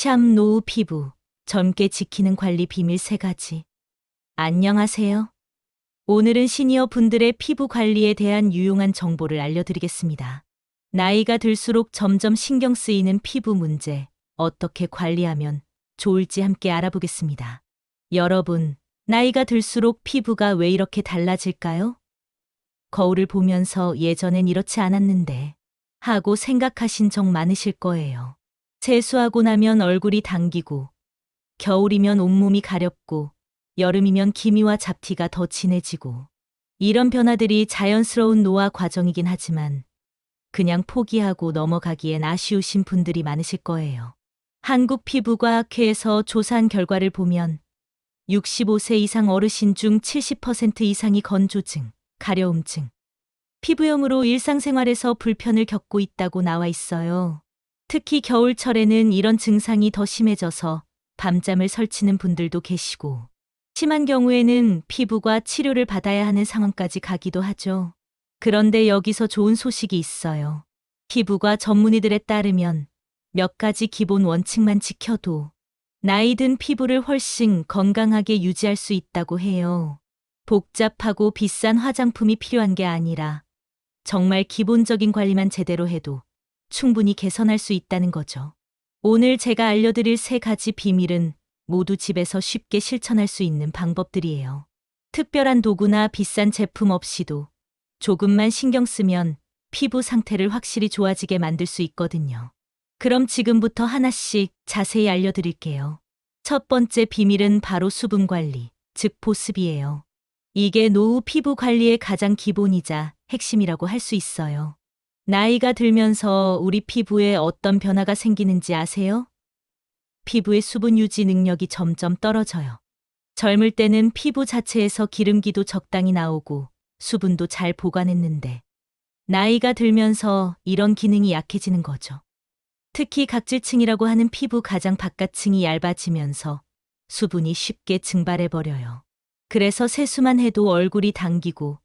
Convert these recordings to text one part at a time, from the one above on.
참 노후 피부, 젊게 지키는 관리 비밀 세가지 안녕하세요. 오늘은 시니어 분들의 피부 관리에 대한 유용한 정보를 알려드리겠습니다. 나이가 들수록 점점 신경 쓰이는 피부 문제, 어떻게 관리하면 좋을지 함께 알아보겠습니다. 여러분, 나이가 들수록 피부가 왜 이렇게 달라질까요? 거울을 보면서 예전엔 이렇지 않았는데 하고 생각하신 적 많으실 거예요. 세수하고 나면 얼굴이 당기고 겨울이면 온몸이 가렵고 여름이면 기미와 잡티가 더 진해지고 이런 변화들이 자연스러운 노화 과정이긴 하지만 그냥 포기하고 넘어가기엔 아쉬우신 분들이 많으실 거예요. 한국 피부과학회에서 조사한 결과를 보면 65세 이상 어르신 중 70% 이상이 건조증, 가려움증, 피부염으로 일상생활에서 불편을 겪고 있다고 나와 있어요. 특히 겨울철에는 이런 증상이 더 심해져서 밤잠을 설치는 분들도 계시고, 심한 경우에는 피부과 치료를 받아야 하는 상황까지 가기도 하죠. 그런데 여기서 좋은 소식이 있어요. 피부과 전문의들에 따르면 몇 가지 기본 원칙만 지켜도 나이 든 피부를 훨씬 건강하게 유지할 수 있다고 해요. 복잡하고 비싼 화장품이 필요한 게 아니라 정말 기본적인 관리만 제대로 해도 충분히 개선할 수 있다는 거죠. 오늘 제가 알려드릴 세 가지 비밀은 모두 집에서 쉽게 실천할 수 있는 방법들이에요. 특별한 도구나 비싼 제품 없이도 조금만 신경 쓰면 피부 상태를 확실히 좋아지게 만들 수 있거든요. 그럼 지금부터 하나씩 자세히 알려드릴게요. 첫 번째 비밀은 바로 수분 관리, 즉 보습이에요. 이게 노후 피부 관리의 가장 기본이자 핵심이라고 할 수 있어요. 나이가 들면서 우리 피부에 어떤 변화가 생기는지 아세요? 피부의 수분 유지 능력이 점점 떨어져요. 젊을 때는 피부 자체에서 기름기도 적당히 나오고 수분도 잘 보관했는데 나이가 들면서 이런 기능이 약해지는 거죠. 특히 각질층이라고 하는 피부 가장 바깥층이 얇아지면서 수분이 쉽게 증발해버려요. 그래서 세수만 해도 얼굴이 당기고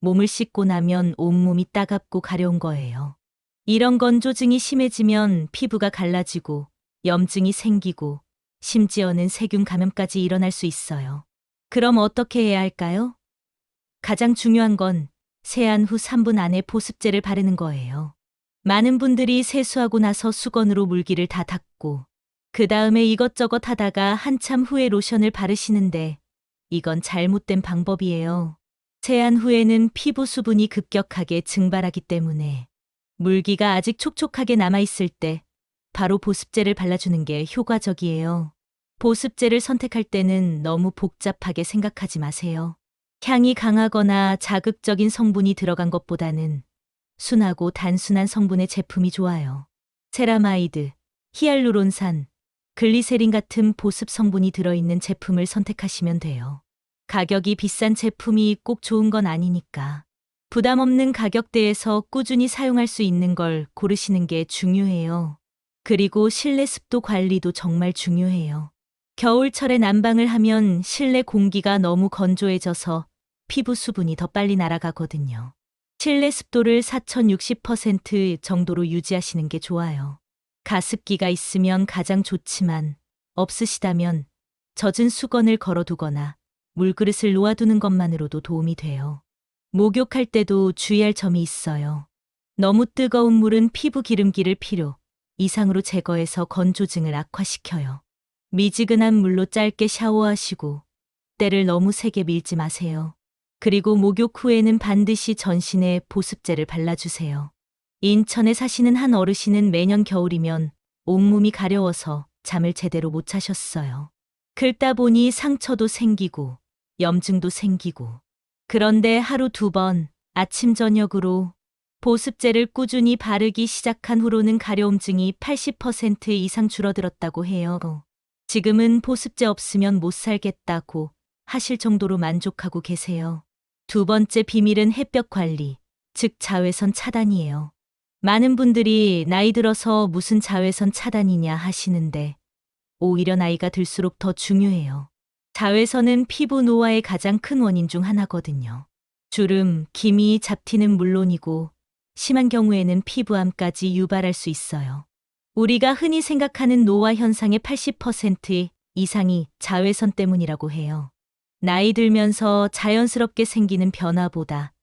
몸을 씻고 나면 온몸이 따갑고 가려운 거예요. 이런 건조증이 심해지면 피부가 갈라지고 염증이 생기고 심지어는 세균 감염까지 일어날 수 있어요. 그럼 어떻게 해야 할까요? 가장 중요한 건 세안 후 3분 안에 보습제를 바르는 거예요. 많은 분들이 세수하고 나서 수건으로 물기를 다 닦고 그 다음에 이것저것 하다가 한참 후에 로션을 바르시는데 이건 잘못된 방법이에요. 세안 후에는 피부 수분이 급격하게 증발하기 때문에 물기가 아직 촉촉하게 남아있을 때 바로 보습제를 발라주는 게 효과적이에요. 보습제를 선택할 때는 너무 복잡하게 생각하지 마세요. 향이 강하거나 자극적인 성분이 들어간 것보다는 순하고 단순한 성분의 제품이 좋아요. 세라마이드, 히알루론산, 글리세린 같은 보습 성분이 들어있는 제품을 선택하시면 돼요. 가격이 비싼 제품이 꼭 좋은 건 아니니까. 부담 없는 가격대에서 꾸준히 사용할 수 있는 걸 고르시는 게 중요해요. 그리고 실내 습도 관리도 정말 중요해요. 겨울철에 난방을 하면 실내 공기가 너무 건조해져서 피부 수분이 더 빨리 날아가거든요. 실내 습도를 4060% 정도로 유지하시는 게 좋아요. 가습기가 있으면 가장 좋지만 없으시다면 젖은 수건을 걸어두거나 물그릇을 놓아두는 것만으로도 도움이 돼요. 목욕할 때도 주의할 점이 있어요. 너무 뜨거운 물은 피부 기름기를 필요 이상으로 제거해서 건조증을 악화시켜요. 미지근한 물로 짧게 샤워하시고 때를 너무 세게 밀지 마세요. 그리고 목욕 후에는 반드시 전신에 보습제를 발라주세요. 인천에 사시는 한 어르신은 매년 겨울이면 온몸이 가려워서 잠을 제대로 못 자셨어요. 긁다 보니 상처도 생기고 염증도 생기고 그런데 하루 두 번 아침 저녁으로 보습제를 꾸준히 바르기 시작한 후로는 가려움증이 80% 이상 줄어들었다고 해요. 지금은 보습제 없으면 못 살겠다고 하실 정도로 만족하고 계세요. 두 번째 비밀은 햇볕 관리, 즉 자외선 차단이에요. 많은 분들이 나이 들어서 무슨 자외선 차단이냐 하시는데 오히려 나이가 들수록 더 중요해요. 자외선은 피부 노화의 가장 큰 원인 중 하나거든요. 주름, 기미, 잡티는 물론이고 심한 경우에는 피부암까지 유발할 수 있어요. 우리가 흔히 생각하는 노화 현상의 80% 이상이 자외선 때문이라고 해요. 나이 들면서 자연스럽게 생기는 변화보다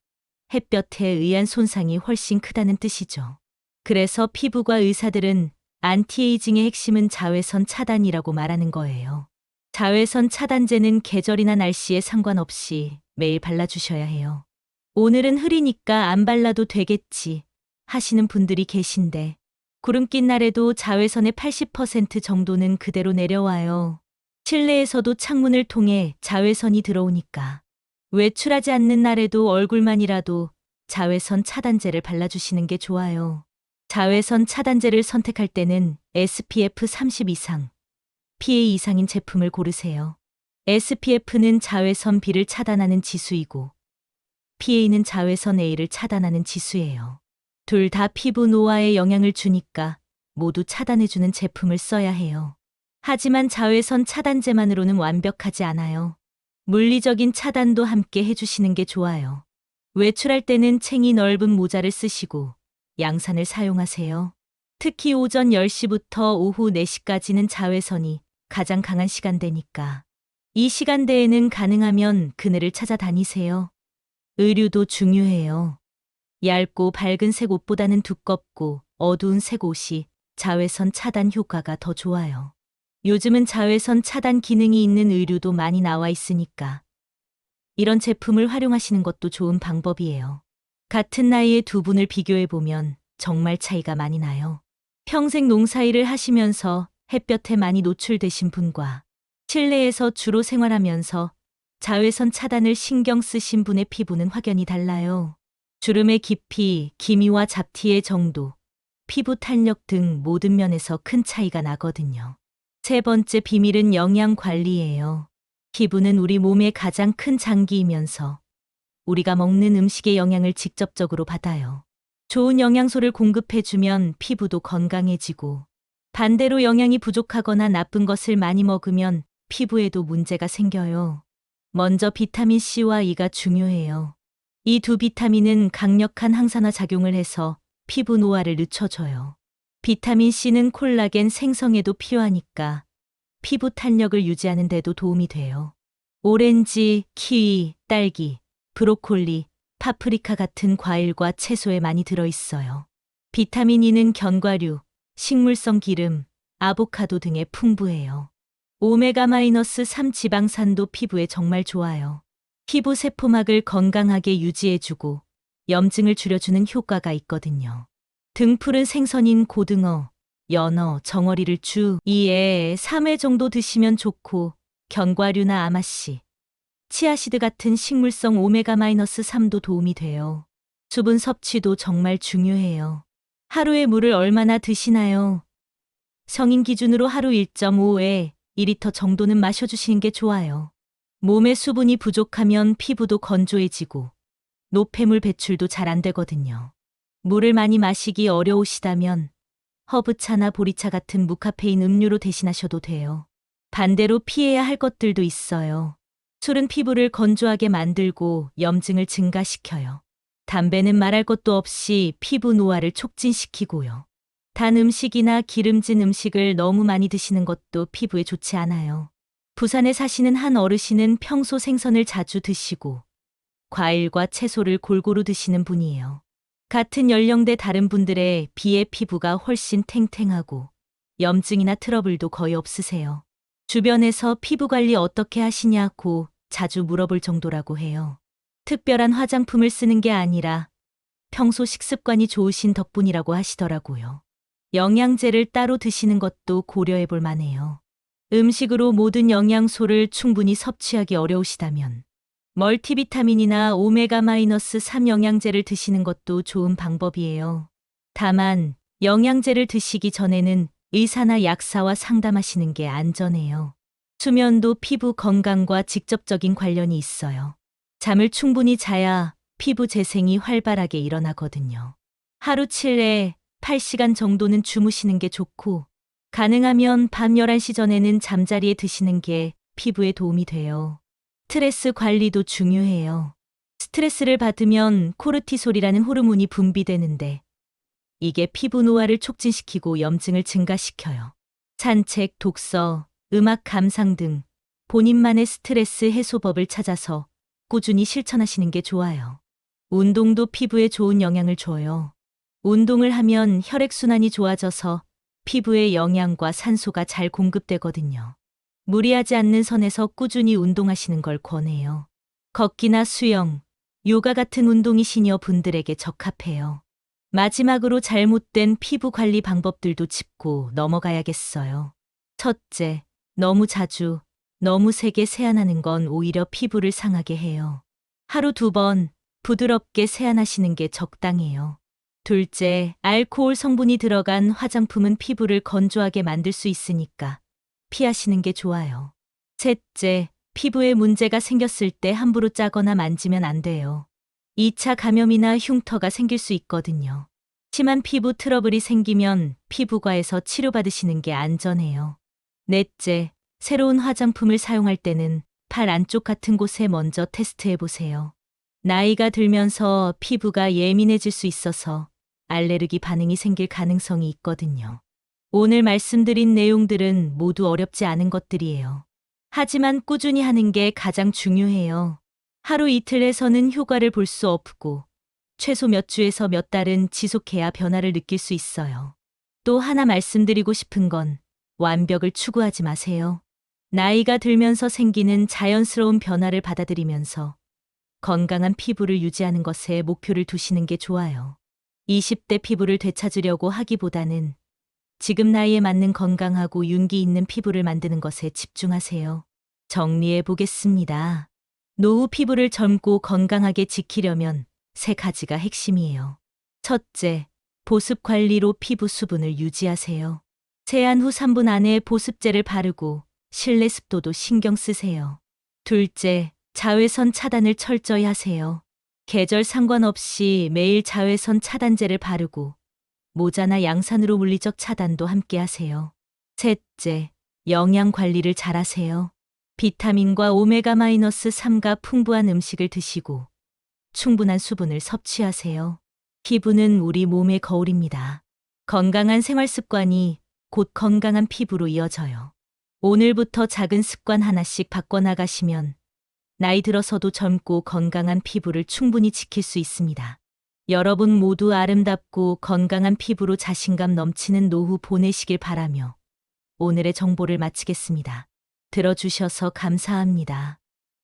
햇볕에 의한 손상이 훨씬 크다는 뜻이죠. 그래서 피부과 의사들은 안티에이징의 핵심은 자외선 차단이라고 말하는 거예요. 자외선 차단제는 계절이나 날씨에 상관없이 매일 발라주셔야 해요. 오늘은 흐리니까 안 발라도 되겠지 하시는 분들이 계신데 구름 낀 날에도 자외선의 80% 정도는 그대로 내려와요. 실내에서도 창문을 통해 자외선이 들어오니까 외출하지 않는 날에도 얼굴만이라도 자외선 차단제를 발라주시는 게 좋아요. 자외선 차단제를 선택할 때는 SPF 30 이상, PA 이상인 제품을 고르세요. SPF는 자외선 B를 차단하는 지수이고, PA는 자외선 A를 차단하는 지수예요. 둘 다 피부 노화에 영향을 주니까 모두 차단해주는 제품을 써야 해요. 하지만 자외선 차단제만으로는 완벽하지 않아요. 물리적인 차단도 함께 해주시는 게 좋아요. 외출할 때는 챙이 넓은 모자를 쓰시고 양산을 사용하세요. 특히 오전 10시부터 오후 4시까지는 자외선이 가장 강한 시간대니까. 이 시간대에는 가능하면 그늘을 찾아다니세요. 의류도 중요해요. 얇고 밝은 색 옷보다는 두껍고 어두운 색 옷이 자외선 차단 효과가 더 좋아요. 요즘은 자외선 차단 기능이 있는 의류도 많이 나와 있으니까 이런 제품을 활용하시는 것도 좋은 방법이에요. 같은 나이의 두 분을 비교해 보면 정말 차이가 많이 나요. 평생 농사일을 하시면서 햇볕에 많이 노출되신 분과 실내에서 주로 생활하면서 자외선 차단을 신경 쓰신 분의 피부는 확연히 달라요. 주름의 깊이, 기미와 잡티의 정도, 피부 탄력 등 모든 면에서 큰 차이가 나거든요. 세 번째 비밀은 영양 관리예요. 피부는 우리 몸의 가장 큰 장기이면서 우리가 먹는 음식의 영양을 직접적으로 받아요. 좋은 영양소를 공급해주면 피부도 건강해지고 반대로 영양이 부족하거나 나쁜 것을 많이 먹으면 피부에도 문제가 생겨요. 먼저 비타민 C와 E가 중요해요. 이 두 비타민은 강력한 항산화 작용을 해서 피부 노화를 늦춰줘요. 비타민 C는 콜라겐 생성에도 필요하니까 피부 탄력을 유지하는 데도 도움이 돼요. 오렌지, 키위, 딸기, 브로콜리, 파프리카 같은 과일과 채소에 많이 들어있어요. 비타민 E는 견과류, 식물성 기름, 아보카도 등에 풍부해요. 오메가-3 지방산도 피부에 정말 좋아요. 피부 세포막을 건강하게 유지해주고 염증을 줄여주는 효과가 있거든요. 등푸른 생선인 고등어, 연어, 정어리를 주 2에 3회 정도 드시면 좋고 견과류나 아마씨, 치아시드 같은 식물성 오메가-3도 도움이 돼요. 수분 섭취도 정말 중요해요. 하루에 물을 얼마나 드시나요? 성인 기준으로 하루 1.5에 2리터 정도는 마셔주시는 게 좋아요. 몸에 수분이 부족하면 피부도 건조해지고 노폐물 배출도 잘 안 되거든요. 물을 많이 마시기 어려우시다면 허브차나 보리차 같은 무카페인 음료로 대신하셔도 돼요. 반대로 피해야 할 것들도 있어요. 술은 피부를 건조하게 만들고 염증을 증가시켜요. 담배는 말할 것도 없이 피부 노화를 촉진시키고요. 단 음식이나 기름진 음식을 너무 많이 드시는 것도 피부에 좋지 않아요. 부산에 사시는 한 어르신은 평소 생선을 자주 드시고 과일과 채소를 골고루 드시는 분이에요. 같은 연령대 다른 분들의 비의 피부가 훨씬 탱탱하고 염증이나 트러블도 거의 없으세요. 주변에서 피부 관리 어떻게 하시냐고 자주 물어볼 정도라고 해요. 특별한 화장품을 쓰는 게 아니라 평소 식습관이 좋으신 덕분이라고 하시더라고요. 영양제를 따로 드시는 것도 고려해 볼 만해요. 음식으로 모든 영양소를 충분히 섭취하기 어려우시다면 멀티비타민이나 오메가-3 영양제를 드시는 것도 좋은 방법이에요. 다만 영양제를 드시기 전에는 의사나 약사와 상담하시는 게 안전해요. 수면도 피부 건강과 직접적인 관련이 있어요. 잠을 충분히 자야 피부 재생이 활발하게 일어나거든요. 하루 7에 8시간 정도는 주무시는 게 좋고, 가능하면 밤 11시 전에는 잠자리에 드시는 게 피부에 도움이 돼요. 스트레스 관리도 중요해요. 스트레스를 받으면 코르티솔이라는 호르몬이 분비되는데, 이게 피부 노화를 촉진시키고 염증을 증가시켜요. 산책, 독서, 음악 감상 등 본인만의 스트레스 해소법을 찾아서 꾸준히 실천하시는 게 좋아요. 운동도 피부에 좋은 영향을 줘요. 운동을 하면 혈액순환이 좋아져서 피부에 영양과 산소가 잘 공급되거든요. 무리하지 않는 선에서 꾸준히 운동하시는 걸 권해요. 걷기나 수영, 요가 같은 운동이 시니어 분들에게 적합해요. 마지막으로 잘못된 피부 관리 방법들도 짚고 넘어가야겠어요. 첫째, 너무 자주, 너무 세게 세안하는 건 오히려 피부를 상하게 해요. 하루 두 번 부드럽게 세안하시는 게 적당해요. 둘째, 알코올 성분이 들어간 화장품은 피부를 건조하게 만들 수 있으니까 피하시는 게 좋아요. 셋째, 피부에 문제가 생겼을 때 함부로 짜거나 만지면 안 돼요. 2차 감염이나 흉터가 생길 수 있거든요. 심한 피부 트러블이 생기면 피부과에서 치료받으시는 게 안전해요. 넷째, 새로운 화장품을 사용할 때는 팔 안쪽 같은 곳에 먼저 테스트해 보세요. 나이가 들면서 피부가 예민해질 수 있어서 알레르기 반응이 생길 가능성이 있거든요. 오늘 말씀드린 내용들은 모두 어렵지 않은 것들이에요. 하지만 꾸준히 하는 게 가장 중요해요. 하루 이틀에서는 효과를 볼 수 없고 최소 몇 주에서 몇 달은 지속해야 변화를 느낄 수 있어요. 또 하나 말씀드리고 싶은 건 완벽을 추구하지 마세요. 나이가 들면서 생기는 자연스러운 변화를 받아들이면서 건강한 피부를 유지하는 것에 목표를 두시는 게 좋아요. 20대 피부를 되찾으려고 하기보다는 지금 나이에 맞는 건강하고 윤기 있는 피부를 만드는 것에 집중하세요. 정리해 보겠습니다. 노후 피부를 젊고 건강하게 지키려면 세 가지가 핵심이에요. 첫째, 보습 관리로 피부 수분을 유지하세요. 세안 후 3분 안에 보습제를 바르고 실내 습도도 신경 쓰세요. 둘째, 자외선 차단을 철저히 하세요. 계절 상관없이 매일 자외선 차단제를 바르고 모자나 양산으로 물리적 차단도 함께 하세요. 셋째, 영양 관리를 잘 하세요. 비타민과 오메가-3가 풍부한 음식을 드시고 충분한 수분을 섭취하세요. 피부는 우리 몸의 거울입니다. 건강한 생활 습관이 곧 건강한 피부로 이어져요. 오늘부터 작은 습관 하나씩 바꿔나가시면 나이 들어서도 젊고 건강한 피부를 충분히 지킬 수 있습니다. 여러분 모두 아름답고 건강한 피부로 자신감 넘치는 노후 보내시길 바라며 오늘의 정보를 마치겠습니다. 들어주셔서 감사합니다.